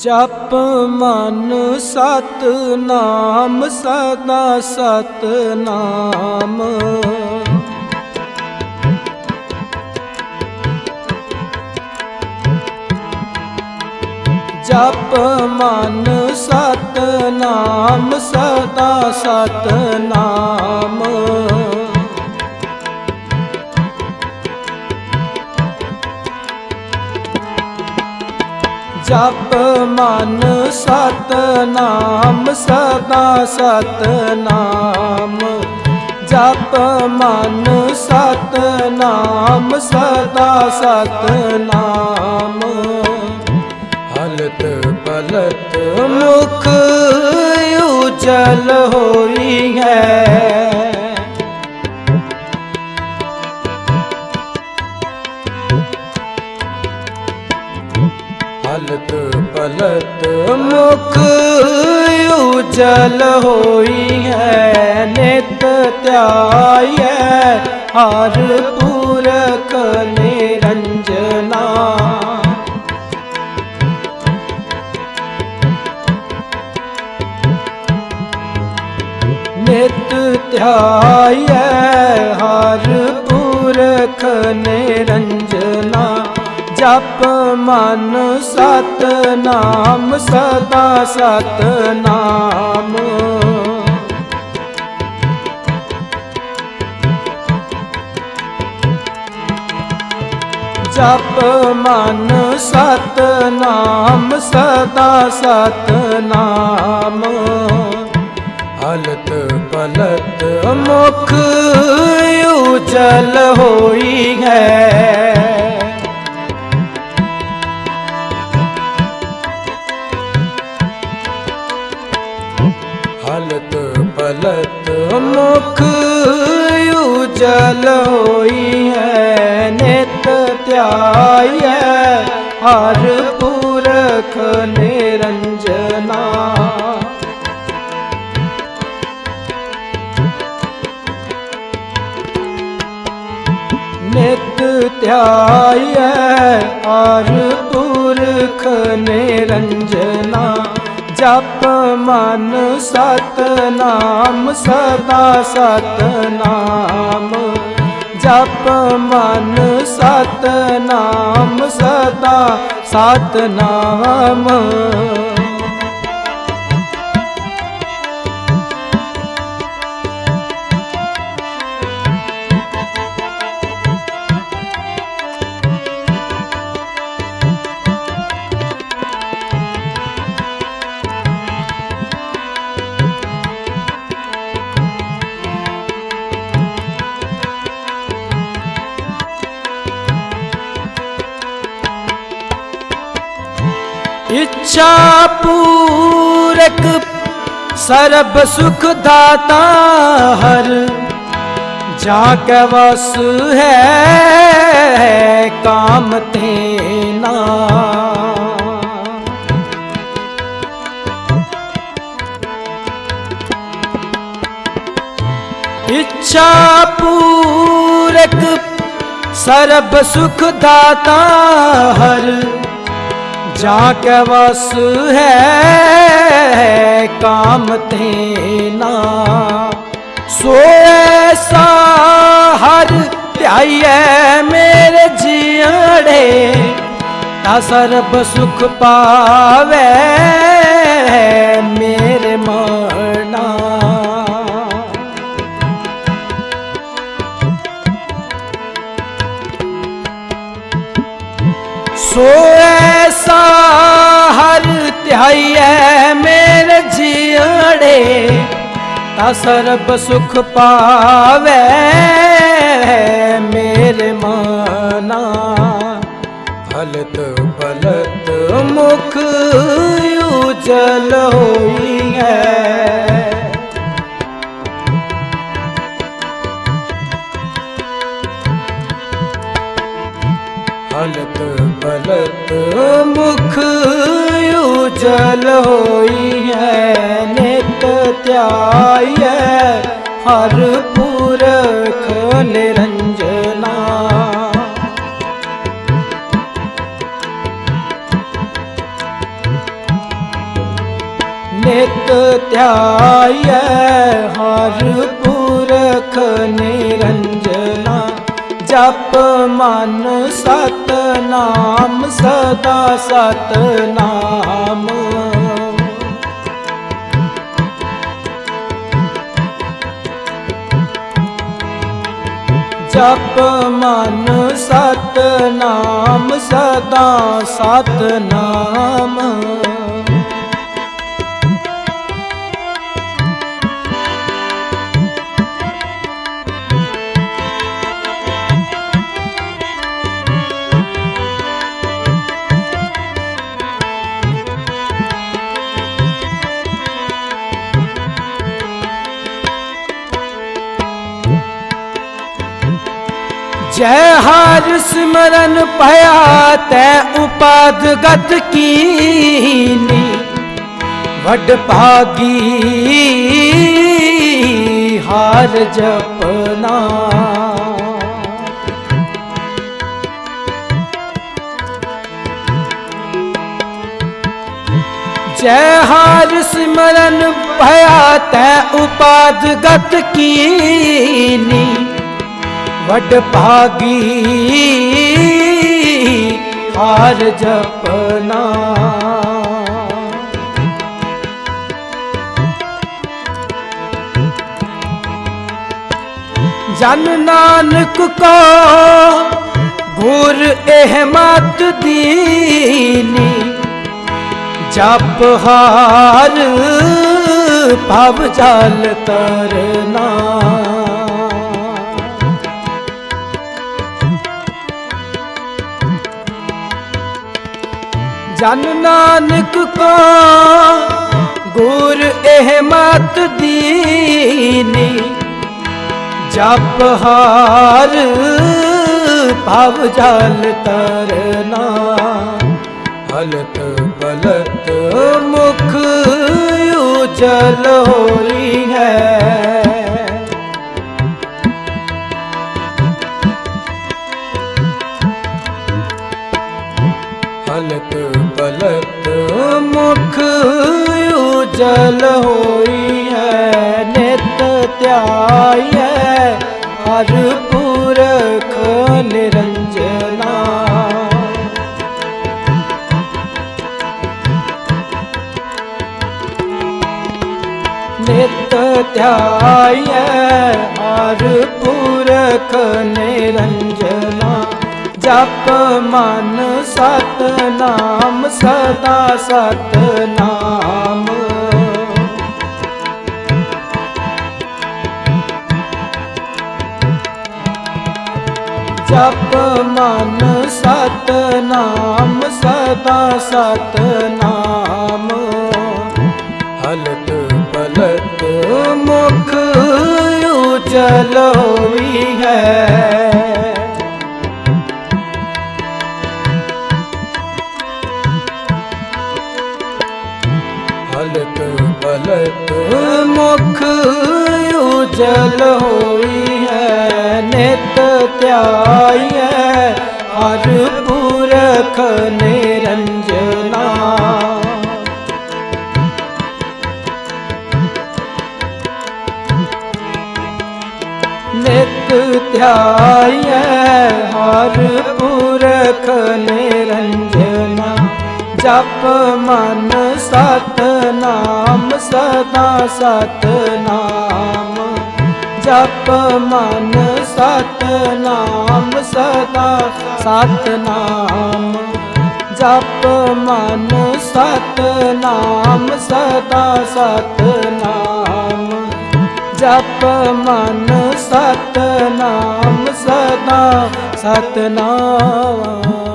ਜਪ ਮਨ ਸਤ ਨਾਮ ਸਦਾ ਸਤ ਨਾਮ ਜਪ ਮਨ ਸਤ ਨਾਮ ਸਦਾ ਸਤ ਨਾਮ ਜਪ ਮਨ ਸਤਨਾਮ, ਸਦਾ ਸਤਨਾਮ। ਜਪ ਮਨ ਸਤਨਾਮ, ਸਦਾ ਸਤਨਾਮ। ਹਲਤ ਪਲਤ ਮੁਖ ਉਜਲ ਹੋਈ ਹੈ। ਹਲਤ ਪਲਤ ਮੁਖ ਉਜਲ ਹੋਈ ਹੈ ਨਿਤ ਧਿਆਇਐ ਹਰ ਪੂਰਕ ਨਿਰੰਜਨਾ। ਨਿਤ ਧਿਆਇਐ ਮਨ ਸਤ ਨਾਮ ਸਦਾ ਸਤ ਨਾਮ ਜਪ ਮਨ ਸਤ ਨਾਮ ਸਦਾ ਸਤ ਨਾਮ ਹਲਤ ਪਲਤ ਮੁਖ ਉਜਲ ਹੋਈ ਹੈ। ਗਲਤ ਮੁਖ ਉਜਲ ਹੋਈ ਹੈ, ਨਿਤ ਧਿਆਇਐ ਹਰ ਪੂਰਖ ਨਿਰੰਜਨਾ। ਨਿਤ ਧਿਆਇਐ ਹਰ ਪੁਰਖ ਨਿਰੰਜਨਾ। ਜਪ ਮਨ ਸਤਨਾਮ ਸਦਾ ਸਤਨਾਮ। ਜਪ ਮਨ ਸਤਨਾਮ ਸਦਾ ਸਤਨਾਮ। ਇੱਛਾ ਪੂਰਕ, ਸਰਬ ਸੁਖ ਦਾਤਾ ਹਰ। ਜਾ ਕੇ ਵਸ ਹੈ, ਕਾਮ ਤੇ ਨਾ। ਇੱਛਾ ਪੂਰਕ, ਸਰਬ ਸੁਖ ਦਾਤਾ ਹਰ। ਜਾ ਕੇ ਵਸ ਹੈ, ਕਾਮ ਤੇ ਨਾ। ਸੋ ਐਸਾ ਹਰ ਧਿਆਈਐ ਮੇਰੇ ਜੀੜੇ ਤਾ ਸਰਬ ਸੁਖ ਪਾਵੇ ਮੇਰੇ ਮਰਨਾ ਸੋ ਐਸਾ ਧਿਆਈਐ ਮੇਰੇ ਜੀੜੇ ਤਾ ਸਰਬ ਸੁਖ ਪਾਵੇ ਮੇਰੇ ਮਨਾ। ਫਲਤ ਪਲਤ ਮੁਖ ਉਜਲ ਹੋਈ ਹੈ ਹਲਤ ਪਲਤ ਮੁਖ ਉਜਲ ਹੋਈ ਹੈ ਨਿਤ ਧਿਆਇਐ ਹਰ ਪੁਰਖ ਨਿਰੰਜਨਾ। ਨਿਤ ਧਿਆਈਐ ਹਰ ਜਪ ਮਨ ਸਤ ਨਾਮ ਸਦਾ ਸਤ ਨਾਮ ਜਪ ਮਨ ਸਤ ਨਾਮ ਸਦਾ ਸਤ ਨਾਮ ਜੈ ਹਰਿ ਸਿਮਰਨ ਭਇਆ ਤੈ ਉਪਾਦ ਗਤ ਕੀਨੀ। ਵੱਡ ਭਾਗੀ ਹਾਰ ਜਪਨਾ। ਜੈ ਹਰਿ ਸਿਮਰਨ ਭਇਆ ਤੈ ਉਪਾਦ ਗਤ ਕੀਨੀ। ਵੱਡ ਭਾਗੀ, ਹਾਰ ਜਪਨਾ। ਜਨ ਨਾਨਕ ਕੋ ਗੁਰ ਇਹ ਮਤ ਦੀਨੀ, ਜਪ ਹਾਰ ਭਵ ਜਲ ਤਰਨਾ। ਜਨ ਨਾਨਕ ਕੋ ਗੁਰ ਇਹ ਮਤ ਦੀਨੀ ਜਪ ਹਾਰ ਭਵ ਜਲ ਤਰਨਾ ਹਲਤ ਬਲਤ ਮੁਖ ਉਜਲ ਹੋਰੀ ਹੈ ਹਲਤ ਬਲਤ ਮੁਖ ਉਜਲ ਹੋਈ ਹੈ, ਨਿਤ ਧਿਆਇਐ ਹਰ ਪੁਰਖ ਨਿਰੰਜਨਾ। ਨਿਤ ਧਿਆਇਐ ਹਰ ਪੁਰਖ ਨਿਰੰਜਨਾ। ਜਪ ਮਨ ਸਤਨਾਮ, ਸਦਾ ਸਤਨਾਮ। ਜਪ ਮਨ ਸਤਨਾਮ, ਸਦਾ ਸਤਨਾਮ। ਹਲਤ ਪਲਤ ਮੁਖ ਉਜਲ ਹੋਈ ਹੈ। ਜਪ ਮਨ ਸਤ ਨਾਮ ਸਦਾ ਸਤ ਨਾਮ ਜਪ ਮਨ ਸਤ ਨਾਮ ਸਦਾ ਸਤ ਨਾਮ ਜਪ ਮਨ ਸਤ ਨਾਮ ਸਦਾ ਸਤ ਨਾਮ ਜਪ ਮਨ ਸਤ ਨਾਮ ਸਦਾ ਸਤ ਨਾਮ